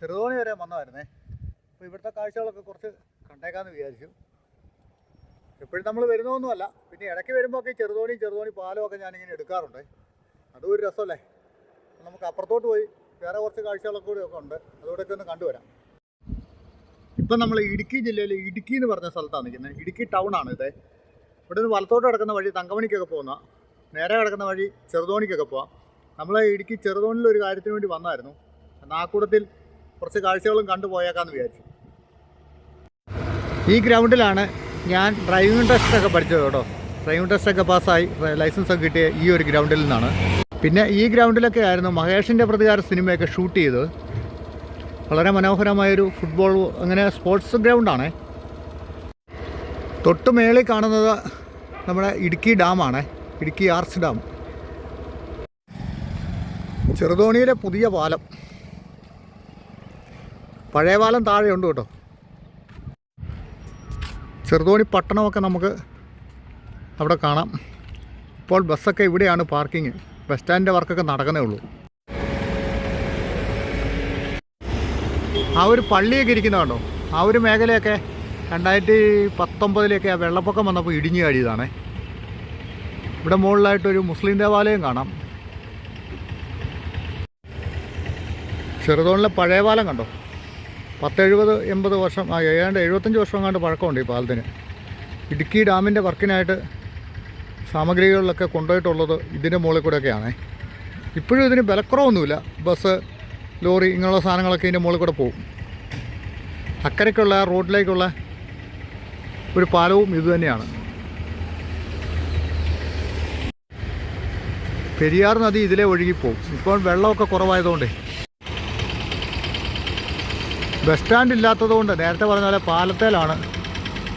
ചെറുതോണി വരെ വന്നതായിരുന്നേ. അപ്പോൾ ഇവിടുത്തെ കാഴ്ചകളൊക്കെ കുറച്ച് കണ്ടേക്കാമെന്ന് വിചാരിച്ചു. എപ്പോഴും നമ്മൾ വരുന്നൊന്നുമല്ല പിന്നെ ഇടയ്ക്ക് ഈ ചെറുതോണിയും ചെറുതോണി പാലും ഒക്കെ ഞാനിങ്ങനെ എടുക്കാറുണ്ട്. അതും ഒരു രസമല്ലേ? നമുക്ക് അപ്പുറത്തോട്ട് പോയി വേറെ കുറച്ച് കാഴ്ചകളൊക്കെ കൂടി ഒക്കെ ഉണ്ട്. അതുകൂടെയൊക്കെ ഒന്ന് കണ്ടുവരാം. ഇപ്പം നമ്മൾ ഇടുക്കി ജില്ലയിൽ ഇടുക്കി എന്ന് പറഞ്ഞ സ്ഥലത്താണ് നിൽക്കുന്നത് ഇടുക്കി ടൗൺ ആണ് ഇത്. ഇവിടെ നിന്ന് വലത്തോട്ട് കിടക്കുന്ന വഴി തങ്കമണിക്കൊക്കെ പോകുന്ന നേരെ കിടക്കുന്ന വഴി ചെറുതോണിക്കൊക്കെ പോവാം. നമ്മൾ ഇടുക്കി ചെറുതോണിൽ ഒരു കാര്യത്തിന് വേണ്ടി വന്നായിരുന്നു എന്നാൽ ആ കുറച്ച് കാഴ്ചകളും കണ്ടു പോയേക്കാന്ന് വിചാരിച്ചു. ഈ ഗ്രൗണ്ടിലാണ് ഞാൻ ഡ്രൈവിംഗ് ടെസ്റ്റ് ഒക്കെ പഠിച്ചത് കേട്ടോ. ഡ്രൈവിംഗ് ടെസ്റ്റ് ഒക്കെ പാസ്സായി ലൈസൻസ് ഒക്കെ കിട്ടിയ ഈ ഒരു ഗ്രൗണ്ടിൽ നിന്നാണ്. പിന്നെ ഈ ഗ്രൗണ്ടിലൊക്കെ ആയിരുന്നു മഹേഷിന്റെ പ്രതികാര സിനിമയൊക്കെ ഷൂട്ട് ചെയ്തത്. വളരെ മനോഹരമായൊരു ഫുട്ബോൾ അങ്ങനെ സ്പോർട്സ് ഗ്രൗണ്ടാണേ തൊട്ട് മേളിൽ കാണുന്നത് നമ്മുടെ ഇടുക്കി ഡാമാണ് ഇടുക്കി ആർച്ച് ഡാം ചെറുതോണിയിലെ പുതിയ പാലം. പഴയ താഴെ താഴെയുണ്ട് കേട്ടോ. ചെറുതോണി പട്ടണമൊക്കെ നമുക്ക് അവിടെ കാണാം. ഇപ്പോൾ ബസ്സൊക്കെ ഇവിടെയാണ് പാർക്കിങ്. ബസ് സ്റ്റാൻഡിന്റെ വർക്കൊക്കെ നടക്കുന്നേ ഉള്ളൂ. ആ ഒരു പള്ളിയൊക്കെ ഇരിക്കുന്നതുണ്ടോ ആ ഒരു മേഖലയൊക്കെ രണ്ടായിരത്തി പത്തൊമ്പതിലൊക്കെ ആ വെള്ളപ്പൊക്കം വന്നപ്പോൾ ഇടിഞ്ഞു കഴിയതാണേ ഇവിടെ മുകളിലായിട്ടൊരു മുസ്ലിം ദേവാലയം കാണാം. ചെറുതോണിലെ പഴയ പാലം കണ്ടോ? പത്തെഴുപത് എൺപത് വർഷം ആ ഏതാണ്ട് എഴുപത്തഞ്ച് വർഷം എങ്ങാണ്ട് പഴക്കമുണ്ട് ഈ പാലത്തിന്. ഇടുക്കി ഡാമിന്റെ വർക്കിനായിട്ട് സാമഗ്രികളിലൊക്കെ കൊണ്ടുപോയിട്ടുള്ളത് ഇതിന്റെ മുകളിൽ കൂടെയൊക്കെയാണേ. ഇപ്പോഴും ഇതിന് വിലക്കുറവൊന്നുമില്ല ബസ് ലോറി ഇങ്ങനെയുള്ള സാധനങ്ങളൊക്കെ ഇതിന്റെ മുകളിൽ കൂടെ പോകും. അക്കരയ്ക്കുള്ള റോഡിലേക്കുള്ള ഒരു പാലവും ഇതുതന്നെയാണ് പെരിയാർ നദി ഇതിലെ ഒഴുകിപ്പോവും. ഇപ്പോൾ വെള്ളമൊക്കെ കുറവായതുകൊണ്ടേ ബസ് സ്റ്റാൻഡ് ഇല്ലാത്തതുകൊണ്ട് നേരത്തെ പറഞ്ഞ പോലെ പാലത്തേലാണ്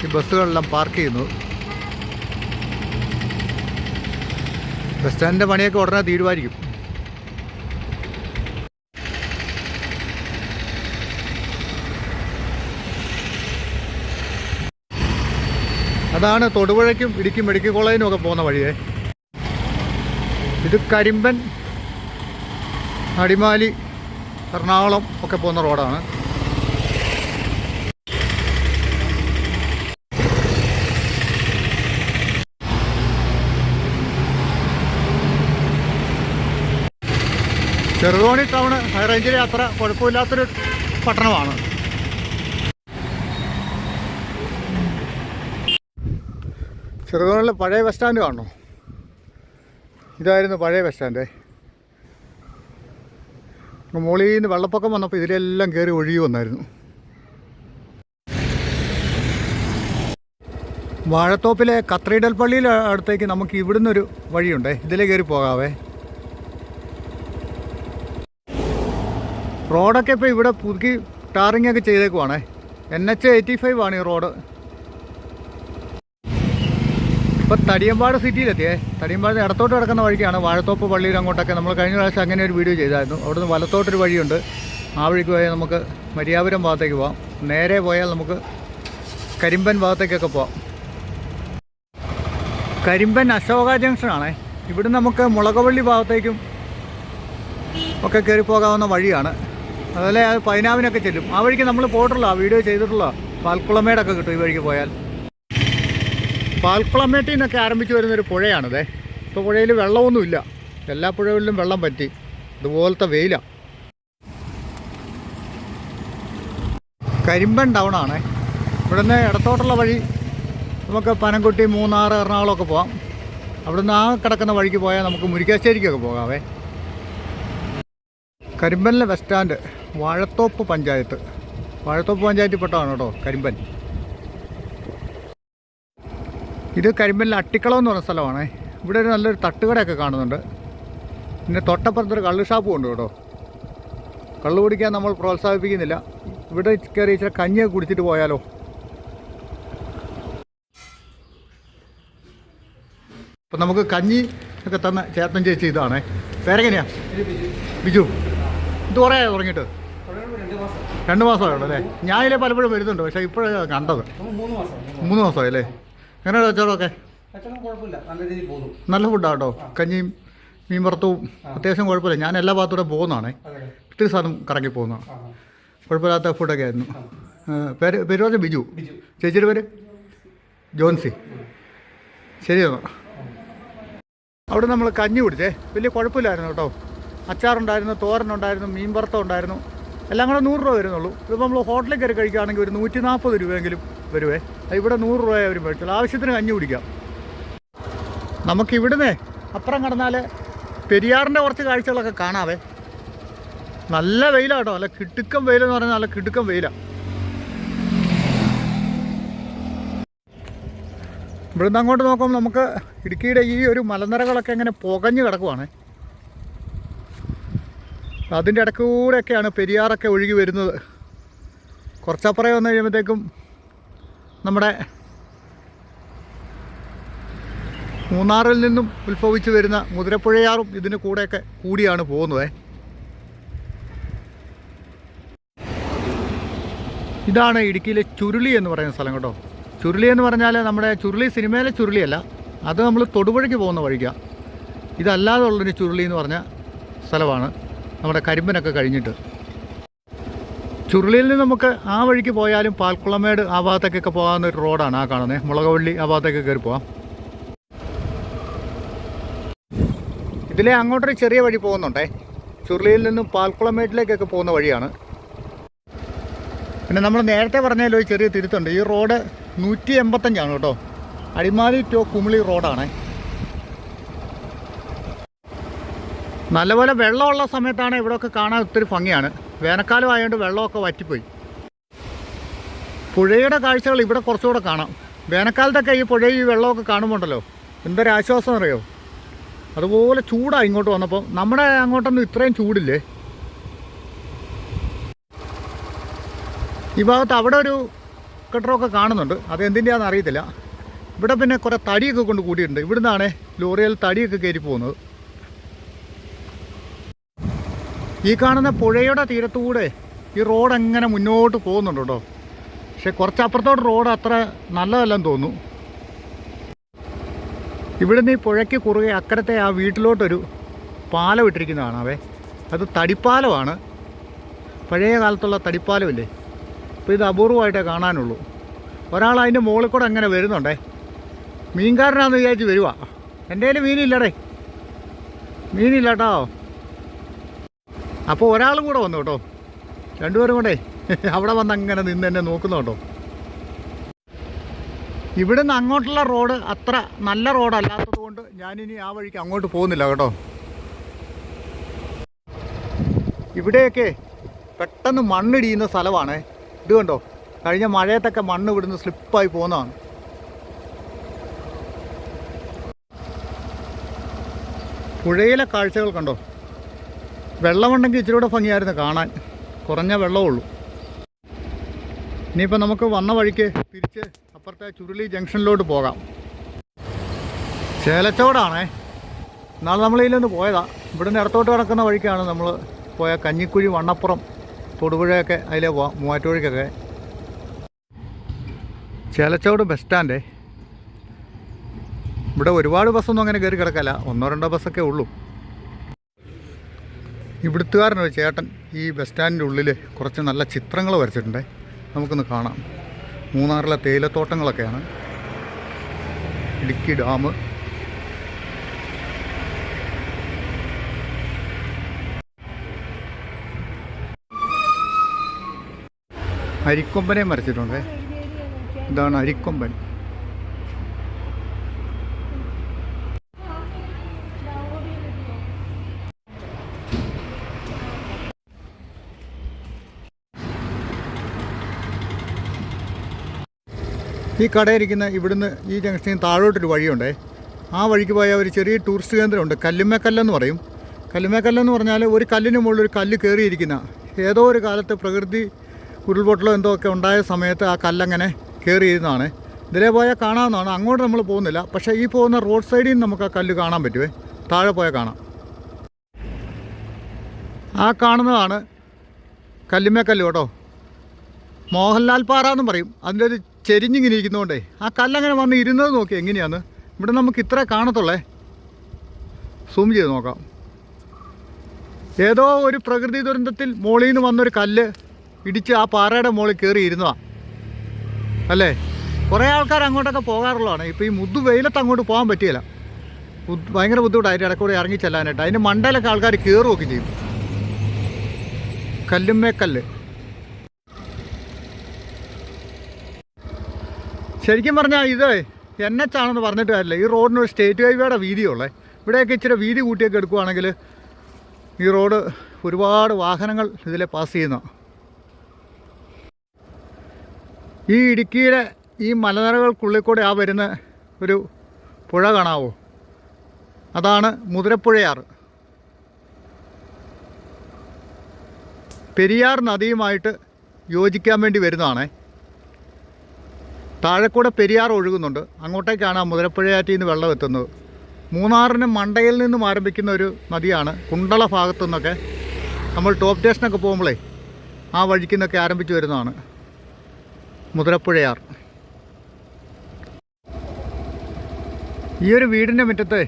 ഈ ബസ്സുകളെല്ലാം പാർക്ക് ചെയ്യുന്നത്. ബസ് സ്റ്റാൻഡിന്റെ പണിയൊക്കെ ഉടനെ തീരുമാനിക്കും. അതാണ് തൊടുപുഴയ്ക്കും ഇടുക്കി മെഡിക്കൽ കോളേജിനും ഒക്കെ പോകുന്ന വഴിയെ. ഇത് കരിമ്പൻ അടിമാലി എറണാകുളം ഒക്കെ പോകുന്ന റോഡാണ്. ചെറുതോണി ടൗൺ ഹൈറേഞ്ചിലെ അത്ര കുഴപ്പമില്ലാത്തൊരു പട്ടണമാണ്. ചെറുതോണിലെ പഴയ ബസ് സ്റ്റാൻഡ് കാണണോ? ഇതായിരുന്നു പഴയ ബസ് സ്റ്റാൻഡേ. മുകളിൽ നിന്ന് വെള്ളപ്പൊക്കം വന്നപ്പോൾ ഇതിലെല്ലാം കയറി ഒഴുകി വന്നായിരുന്നു. വാഴത്തോപ്പിലെ കത്രീഡൽ പള്ളിയിലെ അടുത്തേക്ക് നമുക്ക് ഇവിടുന്നൊരു വഴിയുണ്ടേ. ഇതിലേ കയറി പോകാവേ. റോഡൊക്കെ ഇപ്പോൾ ഇവിടെ പുതുക്കി ടാറിംഗ് ഒക്കെ ചെയ്തേക്കുവാണേ. എൻ എച്ച് എയ്റ്റി ഫൈവ് ആണ് ഈ റോഡ്. ഇപ്പം തടിയമ്പാട് സിറ്റിയിലെത്തിയേ. തടിയമ്പാട് ഇടത്തോട്ട് കിടക്കുന്ന വഴിക്കാണ് വാഴത്തോപ്പ് പള്ളിയിൽ അങ്ങോട്ടൊക്കെ. നമ്മൾ കഴിഞ്ഞ പ്രാവശ്യം അങ്ങനെ ഒരു വീഡിയോ ചെയ്തായിരുന്നു. അവിടുന്ന് വലത്തോട്ടൊരു വഴിയുണ്ട്. ആ വഴിക്ക് പോയാൽ നമുക്ക് മര്യാപുരം ഭാഗത്തേക്ക് പോവാം. നേരെ പോയാൽ നമുക്ക് കരിമ്പൻ ഭാഗത്തേക്കൊക്കെ പോവാം. കരിമ്പൻ അശോക ജംഗ്ഷനാണേ ഇവിടുന്ന് നമുക്ക് മുളകവള്ളി ഭാഗത്തേക്കും ഒക്കെ കയറി പോകാവുന്ന വഴിയാണ്. അതുപോലെ അത് പൈനാവിനൊക്കെ ചെല്ലും. ആ വഴിക്ക് നമ്മൾ പോയിട്ടുള്ള വീഡിയോ ചെയ്തിട്ടുള്ള പാൽക്കുളമേടൊക്കെ കിട്ടും ഈ വഴിക്ക് പോയാൽ. പാൽക്കുളമേട്ടിൽ നിന്നൊക്കെ ആരംഭിച്ചു വരുന്നൊരു പുഴയാണിതേ. ഇപ്പോൾ പുഴയിൽ വെള്ളമൊന്നുമില്ല. എല്ലാ പുഴകളിലും വെള്ളം പറ്റി. ഇതുപോലത്തെ വെയിലാണ് കരിമ്പൻ ടൗൺ ആണേ ഇവിടുന്ന് ഇടത്തോട്ടുള്ള വഴി നമുക്ക് പനംകുട്ടി മൂന്നാർ എറണാകുളമൊക്കെ പോകാം അവിടുന്ന് ആ കിടക്കുന്ന വഴിക്ക് പോയാൽ നമുക്ക് മുരിക്കാശ്ശേരിക്കൊക്കെ പോകാവേ. കരിമ്പനിലെ ബസ് സ്റ്റാൻഡ്. വാഴത്തോപ്പ് പഞ്ചായത്ത്. വാഴത്തോപ്പ് പഞ്ചായത്തിൽ പെട്ടതാണ് കേട്ടോ കരിമ്പൻ. ഇത് കരിമ്പനിലെ അട്ടിക്കളം എന്ന് പറഞ്ഞ സ്ഥലമാണേ. ഇവിടെ ഒരു നല്ലൊരു തട്ടുകടയൊക്കെ കാണുന്നുണ്ട്. പിന്നെ തൊട്ടപ്പുറത്തൊരു കള്ള് ഷാപ്പും ഉണ്ട് കേട്ടോ. കള്ള് കുടിക്കാൻ നമ്മൾ പ്രോത്സാഹിപ്പിക്കുന്നില്ല. ഇവിടെ കയറി ഇച്ചിരി കഞ്ഞിയൊക്കെ കുടിച്ചിട്ട് പോയാലോ? അപ്പം നമുക്ക് കഞ്ഞി ഒക്കെ തന്ന ചേട്ടൻ ചേച്ചി ഇതാണേ. പേരെങ്ങനെയാ ബിജു. ഇത് കുറേ തുടങ്ങിയിട്ട്? രണ്ട് മാസമായുള്ളൂ അല്ലേ? ഞാൻ ഇതിലെ പലപ്പോഴും വരുന്നുണ്ട് പക്ഷേ ഇപ്പോഴാണ് കണ്ടത്. മൂന്ന് മാസം മൂന്ന് മാസമായി അല്ലേ എങ്ങനെയാണ് കച്ചവടമൊക്കെ? നല്ല ഫുഡാണ് കേട്ടോ കഞ്ഞിയും മീൻ വറുത്തവും അത്യാവശ്യം കുഴപ്പമില്ല. ഞാൻ എല്ലാ ഭാഗത്തൂടെ പോകുന്നതാണേ. ഇത്ര സാധനം കറങ്ങി പോകുന്നതാണ് കുഴപ്പമില്ലാത്ത ഫുഡൊക്കെ ആയിരുന്നു. പേര് പേര് പറഞ്ഞ? ബിജു. ബിജു. ചേച്ചിയുടെ പേര്? ജോൺസി ശരി എന്നാൽ അവിടെ നമ്മൾ കഞ്ഞി കുടിച്ചേ. വലിയ കുഴപ്പമില്ലായിരുന്നു കേട്ടോ. അച്ചാറുണ്ടായിരുന്നു തോരനുണ്ടായിരുന്നു മീൻ വറുത്തം ഉണ്ടായിരുന്നു എല്ലാം കൂടെ നൂറ് രൂപ വരുന്നുള്ളൂ. ഇതിപ്പോൾ നമ്മൾ ഹോട്ടലിൽ കയറി കഴിക്കുകയാണെങ്കിൽ ഒരു നൂറ്റി നാൽപ്പത് രൂപയെങ്കിലും വരുവേ. ഇവിടെ നൂറ് രൂപയെ അവർ മേടിച്ചുള്ളൂ ആവശ്യത്തിന് കഞ്ഞി കുടിക്കാം. നമുക്ക് ഇവിടുന്ന് അപ്പുറം കടന്നാൽ പെരിയാറിന്റെ കുറച്ച് കാഴ്ചകളൊക്കെ കാണാവേ. നല്ല വെയിലാണ് കേട്ടോ. നല്ല കിടുക്കം വെയിലെന്ന് പറഞ്ഞാൽ നല്ല കിടുക്കം വെയിലാണ് ഇവിടുന്ന് അങ്ങോട്ട് നോക്കുമ്പോൾ നമുക്ക് ഇടുക്കിയുടെ ഈ ഒരു മലനിരകളൊക്കെ എങ്ങനെ പുകഞ്ഞു കിടക്കുവാണ്. അതിന്റെ ഇടയ്ക്ക് കൂടെയൊക്കെയാണ് പെരിയാറൊക്കെ ഒഴുകി വരുന്നത്. കുറച്ചപ്പുറം വന്നു കഴിയുമ്പോഴത്തേക്കും നമ്മുടെ മൂന്നാറിൽ നിന്നും ഉത്ഭവിച്ച് വരുന്ന മുതിരപ്പുഴയാറും ഇതിന് കൂടെയൊക്കെ കൂടിയാണ് പോകുന്നത്. ഇതാണ് ഇടുക്കിയിലെ ചുരുളി എന്ന് പറയുന്ന സ്ഥലം കേട്ടോ. ചുരുളി എന്ന് പറഞ്ഞാൽ നമ്മുടെ ചുരുളി സിനിമയിലെ ചുരുളിയല്ല. അത് നമ്മൾ തൊടുപുഴയ്ക്ക് പോകുന്ന വഴിക്കാണ് ഇതല്ലാതെ ഉള്ളൊരു ചുരുളി എന്ന് പറഞ്ഞ സ്ഥലമാണ്. നമ്മുടെ കരിമ്പനൊക്കെ കഴിഞ്ഞിട്ട്. ചുരുളിയിൽ നിന്ന് നമുക്ക് ആ വഴിക്ക് പോയാലും പാൽക്കുളമേട് ആ ഭാഗത്തേക്കൊക്കെ പോകാവുന്ന ഒരു റോഡാണ് ആ കാണുന്നത് മുളകവള്ളി ആ ഭാഗത്തേക്ക് കയറി പോവാം. ഇതിലെ അങ്ങോട്ടൊരു ചെറിയ വഴി പോകുന്നുണ്ടേ. ചുരുളിയിൽ നിന്നും പാൽക്കുളമേട്ടിലേക്കൊക്കെ പോകുന്ന വഴിയാണ്. പിന്നെ നമ്മൾ നേരത്തെ പറഞ്ഞാലോ ഒരു ചെറിയ തിരുത്തുണ്ട്. ഈ റോഡ് നൂറ്റി എൺപത്തഞ്ചാണ് കേട്ടോ. അടിമാലി ടു കുമിളി റോഡാണ്. നല്ലപോലെ വെള്ളമുള്ള സമയത്താണ് ഇവിടെയൊക്കെ കാണാൻ ഒത്തിരി ഭംഗിയാണ്. വേനൽക്കാലം ആയതുകൊണ്ട് വെള്ളമൊക്കെ വറ്റിപ്പോയി. പുഴയുടെ കാഴ്ചകൾ ഇവിടെ കുറച്ചുകൂടെ കാണാം. വേനൽക്കാലത്തൊക്കെ ഈ പുഴ ഈ വെള്ളമൊക്കെ കാണുമ്പോണ്ടല്ലോ? എന്തൊരു ആശ്വാസം അറിയോ? അതുപോലെ ചൂടാണ് ഇങ്ങോട്ട് വന്നപ്പോൾ നമ്മുടെ അങ്ങോട്ടൊന്നും ഇത്രയും ചൂടില്ലേ? ഈ ഭാഗത്ത് അവിടെ ഒരു കെട്ടറൊക്കെ കാണുന്നുണ്ട്. അത് എന്തിന്റെയാണെന്ന് അറിയത്തില്ല. ഇവിടെ പിന്നെ കുറേ തടിയൊക്കെ കൊണ്ട് കൂടിയിട്ടുണ്ട്. ഇവിടുന്നാണ് ലോറിയിൽ തടിയൊക്കെ കയറി പോകുന്നത്. ഈ കാണുന്ന പുഴയുടെ തീരത്തൂടെ ഈ റോഡ് അങ്ങനെ മുന്നോട്ട് പോകുന്നുണ്ട് കേട്ടോ. പക്ഷെ കുറച്ചപ്പുറത്തോട്ട് റോഡ് അത്ര നല്ലതല്ലെന്ന് തോന്നുന്നു. ഇവിടുന്ന് ഈ പുഴയ്ക്ക് കുറുകെ അക്കരത്തെ ആ വീട്ടിലോട്ടൊരു പാലം ഇട്ടിരിക്കുന്നതാണ് അവേ. അത് തടിപ്പാലമാണ്. പഴയ കാലത്തുള്ള തടിപ്പാലമില്ലേ? അപ്പോൾ ഇത് അപൂർവമായിട്ടേ കാണാനുള്ളൂ. ഒരാൾ അതിന്റെ മുകളിൽ കൂടെ അങ്ങനെ വരുന്നുണ്ടേ. മീൻകാരനാന്ന് വിചാരിച്ച് വരുവാ. എന്റെ കയ്യിൽ മീനില്ലടേ. മീനില്ല കേട്ടോ. അപ്പോൾ ഒരാളും കൂടെ വന്നു കേട്ടോ. രണ്ടുപേരും കൂടെ. അവിടെ വന്ന് അങ്ങനെ നിന്ന് എന്നെ നോക്കുന്നു കേട്ടോ. ഇവിടെ നിന്ന് അങ്ങോട്ടുള്ള റോഡ് അത്ര നല്ല റോഡല്ലാത്തത് കൊണ്ട് ഞാനിനി ആ വഴിക്ക് അങ്ങോട്ട് പോകുന്നില്ല കേട്ടോ. ഇവിടെയൊക്കെ പെട്ടെന്ന് മണ്ണിടിയുന്ന സ്ഥലമാണ്. ഇത് കണ്ടോ? കഴിഞ്ഞ മഴയത്തൊക്കെ മണ്ണ് ഇവിടുന്ന് സ്ലിപ്പായി പോകുന്നതാണ്. പുഴയിലെ കാഴ്ചകൾ കണ്ടോ? വെള്ളമുണ്ടെങ്കിൽ ഇച്ചിരി കൂടെ ഭംഗിയായിരുന്നു കാണാൻ. കുറഞ്ഞ വെള്ളമേ ഉള്ളൂ. ഇനിയിപ്പോൾ നമുക്ക് വന്ന വഴിക്ക് തിരിച്ച് അപ്പുറത്തെ ചുരുളി ജംഗ്ഷനിലോട്ട് പോകാം. ചേലച്ചോടാണേ. നാളെ നമ്മൾ ഇതിലൊന്ന് പോയതാ. ഇവിടുന്ന് ഇടത്തോട്ട് കിടക്കുന്ന വഴിക്കാണ് നമ്മൾ പോയ കഞ്ഞിക്കുഴി വണ്ണപ്പുറം തൊടുപുഴയൊക്കെ അതിലെ പോവാം മൂവാറ്റുപുഴയ്ക്കൊക്കെ. ചേലച്ചോട് ബസ് സ്റ്റാൻഡേ ഇവിടെ ഒരുപാട് ബസ്സൊന്നും അങ്ങനെ കയറി കിടക്കല്ല. ഒന്നോ രണ്ടോ ബസ്സൊക്കെ ഉള്ളൂ. ഇവിടുത്തുകാരനൊരു ചേട്ടൻ ഈ ബസ് സ്റ്റാൻഡിന്റെ ഉള്ളിൽ കുറച്ച് നല്ല ചിത്രങ്ങൾ വരച്ചിട്ടുണ്ട്. നമുക്കൊന്ന് കാണാം. മൂന്നാറിലെ തേയിലത്തോട്ടങ്ങളൊക്കെയാണ്. ഇടുക്കി ഡാം. അരിക്കൊമ്പനെയും വരച്ചിട്ടുണ്ട്. ഇതാണ് അരിക്കൊമ്പൻ. ഈ കടയിരിക്കുന്ന ഇവിടുന്ന് ഈ ജംഗ്ഷനിൽ താഴോട്ടൊരു വഴിയുണ്ടേ. ആ വഴിക്ക് പോയ ഒരു ചെറിയ ടൂറിസ്റ്റ് കേന്ദ്രമുണ്ട്. കല്ലുമ്മക്കല്ലെന്ന് പറയും. കല്ലുമ്മക്കല്ലെന്ന് പറഞ്ഞാൽ ഒരു കല്ലിന് മുകളിൽ ഒരു കല്ല് കയറിയിരിക്കുന്ന ഏതോ ഒരു കാലത്ത് പ്രകൃതി ഉരുൾപൊട്ടലോ എന്തോ ഒക്കെ ഉണ്ടായ സമയത്ത് ആ കല്ലങ്ങനെ കയറിയിരുന്നതാണ്. ഇതിലേ പോയാൽ കാണാവുന്നതാണ്. അങ്ങോട്ട് നമ്മൾ പോകുന്നില്ല. പക്ഷേ ഈ പോകുന്ന റോഡ് സൈഡിൽ നിന്ന് നമുക്ക് ആ കല്ല് കാണാൻ പറ്റുമേ താഴെ പോയാൽ കാണാം. ആ കാണുന്നതാണ് കല്ലുമ്മക്കല്ല് കേട്ടോ. മോഹൻലാൽ പാറ എന്ന് പറയും. അതിന്റെ ഒരു ചെരിഞ്ഞിങ്ങനെ ഇരിക്കുന്നതുകൊണ്ടേ ആ കല്ലങ്ങനെ വന്ന് ഇരുന്നത് നോക്കി എങ്ങനെയാണ് ഇവിടെ നമുക്ക് ഇത്ര കാണത്തുള്ളേ. സൂം ചെയ്ത് നോക്കാം. ഏതോ ഒരു പ്രകൃതി ദുരന്തത്തിൽ മോളിൽ നിന്ന് വന്നൊരു കല്ല് ഇടിച്ച് ആ പാറയുടെ മുകളിൽ കയറി ഇരുന്നതാ. അല്ലേ? കുറേ ആൾക്കാർ അങ്ങോട്ടൊക്കെ പോകാറുള്ളതാണ്. ഇപ്പോൾ ഈ മുദ്ദു വെയിലത്ത് അങ്ങോട്ട് പോകാൻ പറ്റിയില്ല. ഭയങ്കര ബുദ്ധിമുട്ടായിട്ട് ഇടക്കൂടെ ഇറങ്ങി ചെല്ലാനായിട്ട്. അതിന്റെ മണ്ടയിലൊക്കെ ആൾക്കാർ കയറുകയൊക്കെ ചെയ്യും. കല്ലുമ്മേക്കല്ല്. ശരിക്കും പറഞ്ഞാൽ ഇത് എൻ എച്ച് ആണെന്ന് പറഞ്ഞിട്ട് കാര്യമില്ല. ഈ റോഡിന് ഒരു സ്റ്റേറ്റ് ഹൈവേയുടെ വീതിയുള്ളേ. ഇവിടെയൊക്കെ ഇച്ചിരി വീതി കൂട്ടിയൊക്കെ എടുക്കുവാണെങ്കിൽ ഈ റോഡ് ഒരുപാട് വാഹനങ്ങൾ ഇതിലെ പാസ് ചെയ്യുന്നു. ഈ ഇടുക്കിയുടെ ഈ മലനിരകൾക്കുള്ളിൽ കൂടെ ആ വരുന്ന ഒരു പുഴ കാണാവോ? അതാണ് മുതിരപ്പുഴയാറ് പെരിയാർ നദിയുമായിട്ട് യോജിക്കാൻ വേണ്ടി വരുന്നതാണേ. താഴെക്കൂടെ പെരിയാർ ഒഴുകുന്നുണ്ട്. അങ്ങോട്ടേക്കാണ് ആ മുതിരപ്പുഴയാറ്റിൽ നിന്ന് വെള്ളം എത്തുന്നത്. മൂന്നാറിന് മണ്ടയിൽ നിന്നും ആരംഭിക്കുന്ന ഒരു നദിയാണ് കുണ്ടള ഭാഗത്തു നിന്നൊക്കെ നമ്മൾ ടോപ്പ് സ്റ്റേഷനൊക്കെ പോകുമ്പോഴേ ആ വഴിക്ക് നിന്നൊക്കെ ആരംഭിച്ചു വരുന്നതാണ് മുതിരപ്പുഴയാർ ഈ ഒരു വീടിന്റെ മുറ്റത്ത്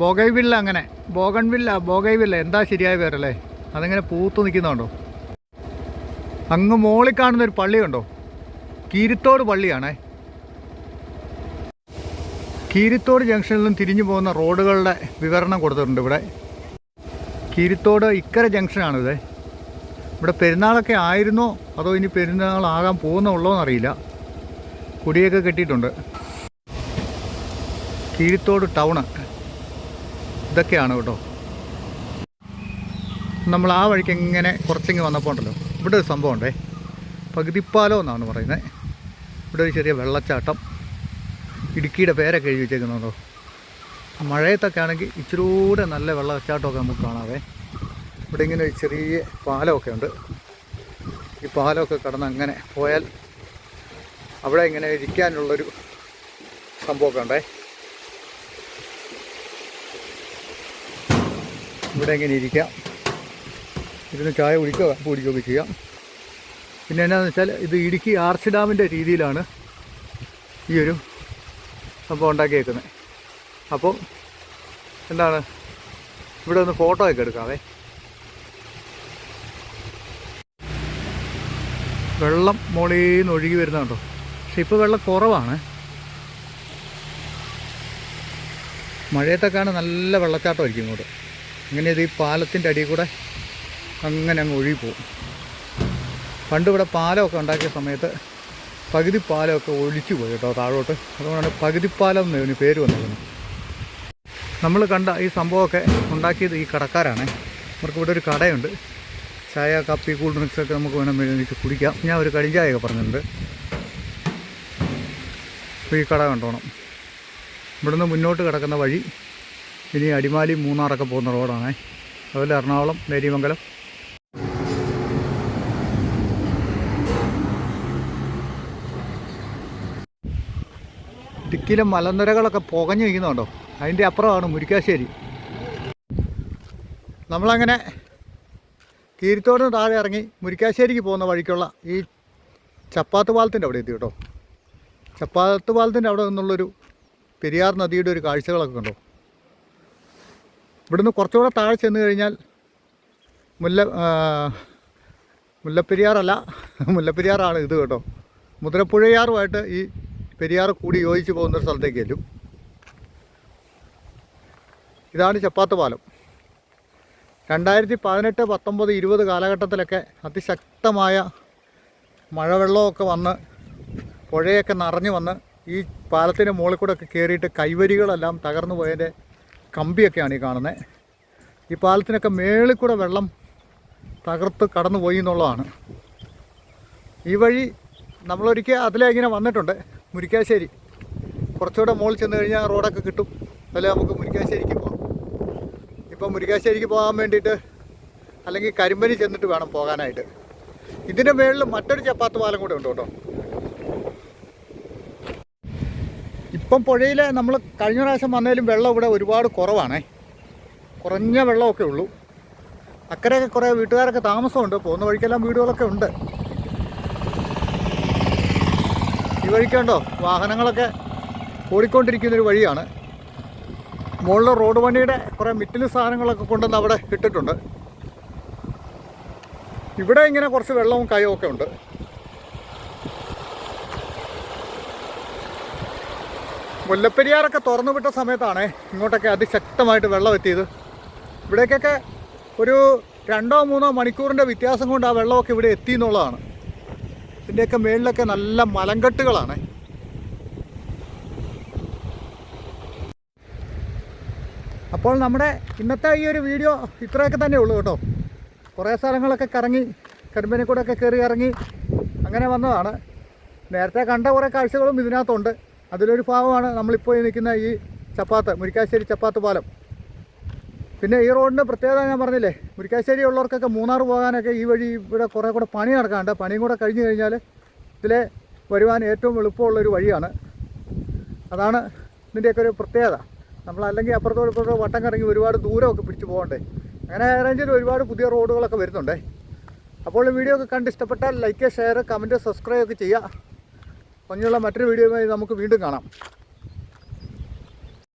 ബോഗൈവില്ല അങ്ങനെ ബോഗൺവില്ല ബോഗൈവില്ല എന്താ ശരിയായ പേരല്ലേ? അതിങ്ങനെ പൂത്തു നിൽക്കുന്നുണ്ടോ അങ്ങ് മോളിൽ കാണുന്നൊരു പള്ളിയുണ്ടോ? കീരിത്തോട് പള്ളിയാണേ. കീരിത്തോട് ജംഗ്ഷനിൽ നിന്നും തിരിഞ്ഞു പോകുന്ന റോഡുകളുടെ വിവരണം കൊടുത്തിട്ടുണ്ട് ഇവിടെ. കീരിത്തോട് ഇക്കര ജംഗ്ഷനാണിത് ഇവിടെ പെരുന്നാളൊക്കെ ആയിരുന്നോ? അതോ ഇനി പെരുന്നാളാകാൻ പോകുന്നുള്ളോ എന്നറിയില്ല. കുടിയൊക്കെ കെട്ടിയിട്ടുണ്ട്. കീരിത്തോട് ടൗണ്. ഇതൊക്കെയാണ് കേട്ടോ. നമ്മൾ ആ വഴിക്ക് എങ്ങനെ കുറച്ചിങ്ങ് വന്നപ്പോൾ ഉണ്ടല്ലോ ഇവിടെ ഒരു സംഭവം ഉണ്ടേ. പകുതിപ്പാലോ എന്നാണ് പറയുന്നത്. ഇവിടെ ഒരു ചെറിയ വെള്ളച്ചാട്ടം. ഇടുക്കിയുടെ പേരൊക്കെ എഴുതി വെച്ചേക്കുന്നുണ്ടോ? മഴയത്തൊക്കെ ആണെങ്കിൽ ഇച്ചിരി കൂടെ നല്ല വെള്ളച്ചാട്ടമൊക്കെ നമുക്ക് കാണാവേ. ഇവിടെ ഇങ്ങനെ ചെറിയ പാലമൊക്കെ ഉണ്ട്. ഈ പാലമൊക്കെ കടന്ന് അങ്ങനെ പോയാൽ അവിടെ ഇങ്ങനെ ഇരിക്കാനുള്ളൊരു സംഭവമൊക്കെ ഉണ്ടേ. ഇവിടെ ഇങ്ങനെ ഇരിക്കാം. ഇരുന്ന് ചായ കുടിക്കുക കുടിക്കുകയൊക്കെ ചെയ്യാം. പിന്നെ എന്നാന്ന് വെച്ചാൽ ഇത് ഇടുക്കി ആർച്ച് ഡാമിന്റെ രീതിയിലാണ് ഈ ഒരു സംഭവം ഉണ്ടാക്കിയേക്കുന്നത്. അപ്പോൾ എന്താണ്? ഇവിടെ ഒന്ന് ഫോട്ടോ ഒക്കെ എടുക്കാവേ. വെള്ളം മുകളിൽ ഒഴുകി വരുന്നുണ്ടോ പക്ഷെ ഇപ്പോൾ വെള്ളം കുറവാണ്. മഴയത്തൊക്കെയാണ് നല്ല വെള്ളച്ചാട്ടമായിരിക്കും ഇങ്ങോട്ട്. അങ്ങനെ ഇത് ഈ പാലത്തിന്റെ അടിയിൽ കൂടെ അങ്ങനെ അങ്ങ് ഒഴുകി പോകും. പണ്ട് ഇവിടെ പാലമൊക്കെ ഉണ്ടാക്കിയ സമയത്ത് പകുതി പാലമൊക്കെ ഒഴിച്ചു പോയി കേട്ടോ താഴോട്ട്. അതുകൊണ്ടാണ് പകുതിപ്പാലം എന്ന് ഇതിന് പേര് വന്നിരുന്നത് നമ്മൾ കണ്ട ഈ സംഭവമൊക്കെ ഉണ്ടാക്കിയത് ഈ കടക്കാരാണ്. അവർക്ക് ഇവിടെ ഒരു കടയുണ്ട്. ചായ കപ്പി കൂൾ ഡ്രിങ്ക്സ് ഒക്കെ നമുക്ക് വേണമെങ്കിൽ കുടിക്കാം. ഞാൻ ഒരു കഴിഞ്ചായൊക്കെ പറഞ്ഞിട്ടുണ്ട്. ഈ കട കണ്ടോണം. ഇവിടുന്ന് മുന്നോട്ട് കിടക്കുന്ന വഴി ഇനി അടിമാലി മൂന്നാറൊക്കെ പോകുന്ന റോഡാണ്. അതുപോലെ എറണാകുളം നേരിമംഗലം ഇടുക്കിയിലെ മലനിരകളൊക്കെ പുകഞ്ഞു നിൽക്കുന്നുണ്ടോ അതിന്റെ അപ്പുറമാണ് മുരിക്കാശ്ശേരി. നമ്മളങ്ങനെ കീരിത്തോടിന് താഴെ ഇറങ്ങി മുരിക്കാശ്ശേരിക്ക് പോകുന്ന വഴിക്കുള്ള ഈ ചപ്പാത്ത് പാലത്തിന്റെ അവിടെ എത്തി കേട്ടോ ചപ്പാത്ത് പാലത്തിന്റെ അവിടെ നിന്നുള്ളൊരു പെരിയാർ നദിയുടെ ഒരു കാഴ്ചകളൊക്കെ കണ്ടോ? ഇവിടുന്ന് കുറച്ചുകൂടെ താഴെ ചെന്ന് കഴിഞ്ഞാൽ മുല്ല മുല്ലപ്പെരിയാറല്ല മുല്ലപ്പെരിയാറാണ് ഇത് കേട്ടോ. മുതിരപ്പുഴയാറുമായിട്ട് ഈ പെരിയാർ കൂടി യോജിച്ച് പോകുന്ന ഒരു സ്ഥലത്തേക്ക് ചെല്ലും. ഇതാണ് ചപ്പാത്ത പാലം. രണ്ടായിരത്തി പതിനെട്ട് പത്തൊമ്പത് ഇരുപത് കാലഘട്ടത്തിലൊക്കെ അതിശക്തമായ മഴവെള്ളമൊക്കെ വന്ന് പുഴയൊക്കെ നിറഞ്ഞു വന്ന് ഈ പാലത്തിന്റെ മുകളിൽ കൂടെ ഒക്കെ കയറിയിട്ട് കൈവരികളെല്ലാം തകർന്നു പോയതിന്റെ കമ്പിയൊക്കെയാണ് ഈ കാണുന്നത് ഈ പാലത്തിനൊക്കെ മേളിൽ കൂടെ വെള്ളം തകർത്ത് കടന്നു പോയി എന്നുള്ളതാണ്. ഈ വഴി നമ്മളൊരിക്കൽ അതിലെ ഇങ്ങനെ വന്നിട്ടുണ്ട്. മുരിക്കാശ്ശേരി. കുറച്ചുകൂടെ മുകളിൽ ചെന്ന് കഴിഞ്ഞാൽ റോഡൊക്കെ കിട്ടും. അല്ലെ നമുക്ക് മുരിക്കാശ്ശേരിക്ക് പോകാം ഇപ്പം മുരിക്കാശ്ശേരിക്ക് പോകാൻ വേണ്ടിയിട്ട് അല്ലെങ്കിൽ കരിമ്പനി ചെന്നിട്ട് വേണം പോകാനായിട്ട്. ഇതിന്റെ മേളിൽ മറ്റൊരു ചപ്പാത്ത് പാലം കൂടെ ഉണ്ട് കേട്ടോ. ഇപ്പം പുഴയിൽ നമ്മൾ കഴിഞ്ഞ പ്രാവശ്യം വന്നതിലും വെള്ളം ഇവിടെ ഒരുപാട് കുറവാണേ. കുറഞ്ഞ വെള്ളമൊക്കെ ഉള്ളൂ. അക്കരെയൊക്കെ കുറേ വീട്ടുകാരൊക്കെ താമസമുണ്ട്. പോകുന്ന വഴിക്കെല്ലാം വീടുകളൊക്കെ ഉണ്ട്. ഈ വാഹനങ്ങളൊക്കെ ഓടിക്കൊണ്ടിരിക്കുന്ന ഒരു വഴിയാണ്. മുകളിലെ റോഡ് പണിയുടെ കുറേ മിറ്റിൽ സാധനങ്ങളൊക്കെ കൊണ്ടുവന്ന് അവിടെ ഇട്ടിട്ടുണ്ട്. ഇവിടെ ഇങ്ങനെ കുറച്ച് വെള്ളവും കയവും ഒക്കെ ഉണ്ട്. മുല്ലപ്പെരിയാറൊക്കെ തുറന്നു വിട്ട സമയത്താണ് ഇങ്ങോട്ടൊക്കെ അതിശക്തമായിട്ട് വെള്ളം എത്തിയത്. ഇവിടേക്കൊക്കെ ഒരു രണ്ടോ മൂന്നോ മണിക്കൂറിന്റെ വ്യത്യാസം കൊണ്ട് ആ വെള്ളമൊക്കെ ഇവിടെ എത്തി എന്നുള്ളതാണ്. ഇതിന്റെയൊക്കെ മേളിലൊക്കെ നല്ല മലങ്കട്ടുകളാണ്. അപ്പോൾ നമ്മുടെ ഇന്നത്തെ ഈ ഒരു വീഡിയോ ഇത്രയൊക്കെ തന്നെ ഉള്ളൂ കേട്ടോ. കുറേ സ്ഥലങ്ങളൊക്കെ കറങ്ങി കരിമ്പനെ കയറി ഇറങ്ങി അങ്ങനെ വന്നതാണ്. നേരത്തെ കണ്ട കുറേ കാഴ്ചകളും ഇതിനകത്തുണ്ട്. അതിലൊരു ഭാഗമാണ് നമ്മളിപ്പോൾ നിൽക്കുന്ന ഈ ചപ്പാത്ത് മുരിക്കാശ്ശേരി ചപ്പാത്ത് പാലം. പിന്നെ ഈ റോഡിന്റെ പ്രത്യേകത ഞാൻ പറഞ്ഞില്ലേ മുരിക്കാശ്ശേരി ഉള്ളവർക്കൊക്കെ മൂന്നാർ പോകാനൊക്കെ ഈ വഴി ഇവിടെ കുറേ കൂടെ പണി നടക്കാനുണ്ട്. പണിയും കൂടെ കഴിഞ്ഞ് കഴിഞ്ഞാൽ ഇതിലെ വരുവാൻ ഏറ്റവും എളുപ്പമുള്ളൊരു വഴിയാണ്. അതാണ് ഇതിന്റെയൊക്കെ ഒരു പ്രത്യേകത. നമ്മൾ അല്ലെങ്കിൽ അപ്പുറത്തോട് ഇപ്പുറത്തോ വട്ടം കറങ്ങി ഒരുപാട് ദൂരമൊക്കെ പിടിച്ച് പോകണ്ടേ. അങ്ങനെ റേഞ്ചിൽ ഒരുപാട് പുതിയ റോഡുകളൊക്കെ വരുന്നുണ്ടേ. അപ്പോൾ വീഡിയോ ഒക്കെ കണ്ട് ഇഷ്ടപ്പെട്ടാൽ ലൈക്ക് ഷെയർ കമന്റ് സബ്സ്ക്രൈബ് ഒക്കെ ചെയ്യുക. ഭംഗിയുള്ള മറ്റൊരു വീഡിയോയുമായി നമുക്ക് വീണ്ടും കാണാം.